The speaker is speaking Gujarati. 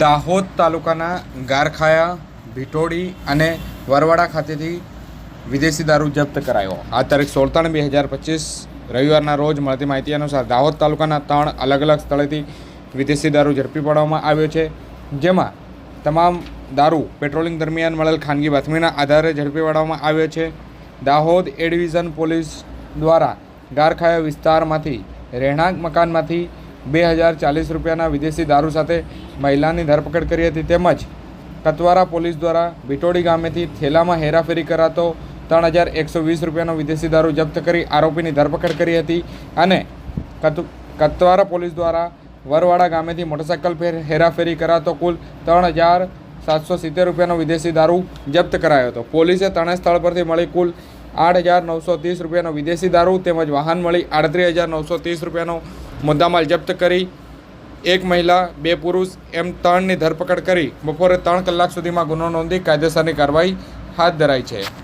દાહોદ તાલુકાના ગારખાયા, ભીટોડી અને વરવાડા ખાતેથી વિદેશી દારૂ જપ્ત કરાયો. આ તારીખ સોળ બે હજાર પચીસ, રવિવારના રોજ મળતી માહિતી અનુસાર દાહોદ તાલુકાના ત્રણ અલગ અલગ સ્થળેથી વિદેશી દારૂ ઝડપી પાડવામાં આવ્યો છે, જેમાં તમામ દારૂ પેટ્રોલિંગ દરમિયાન મળેલ ખાનગી બાતમીના આધારે ઝડપી પાડવામાં આવ્યો છે. દાહોદ એ ડિવિઝન પોલીસ દ્વારા ગારખાયા વિસ્તારમાંથી રહેણાંક મકાનમાંથી બે હજાર ચાલીસ રૂપિયાના વિદેશી દારૂ સાથે મહિલાની ધરપકડ કરી હતી. તેમજ કતવારા પોલીસ દ્વારા ભીટોડી ગામેથી થેલામાં હેરાફેરી કરાતો ત્રણ હજાર એકસો વીસ રૂપિયાનો વિદેશી દારૂ જપ્ત કરી આરોપીની ધરપકડ કરી હતી અને કત, કતવારા પોલીસ દ્વારા વરવાડા ગામેથી મોટરસાયકલ ફેર, હેરાફેરી કરાતો કુલ ત્રણ હજાર સાતસો સિત્તેર રૂપિયાનો વિદેશી દારૂ જપ્ત કરાયો હતો. પોલીસે ત્રણેય સ્થળ પરથી મળી કુલ આઠ હજાર નવસો ત્રીસ રૂપિયાનો વિદેશી દારૂ તેમજ વાહન મળી આડત્રીસ હજાર નવસો ત્રીસ રૂપિયાનો મુદ્દામાલ જપ્ત કરી. એક મહિલા, બે પુરુષ એમ ત્રણની ધરપકડ કરી. બપોરે ત્રણ કલાક સુધીમાં ગુનો નોંધી કાયદેસરની કાર્યવાહી હાથ ધરાઈ છે.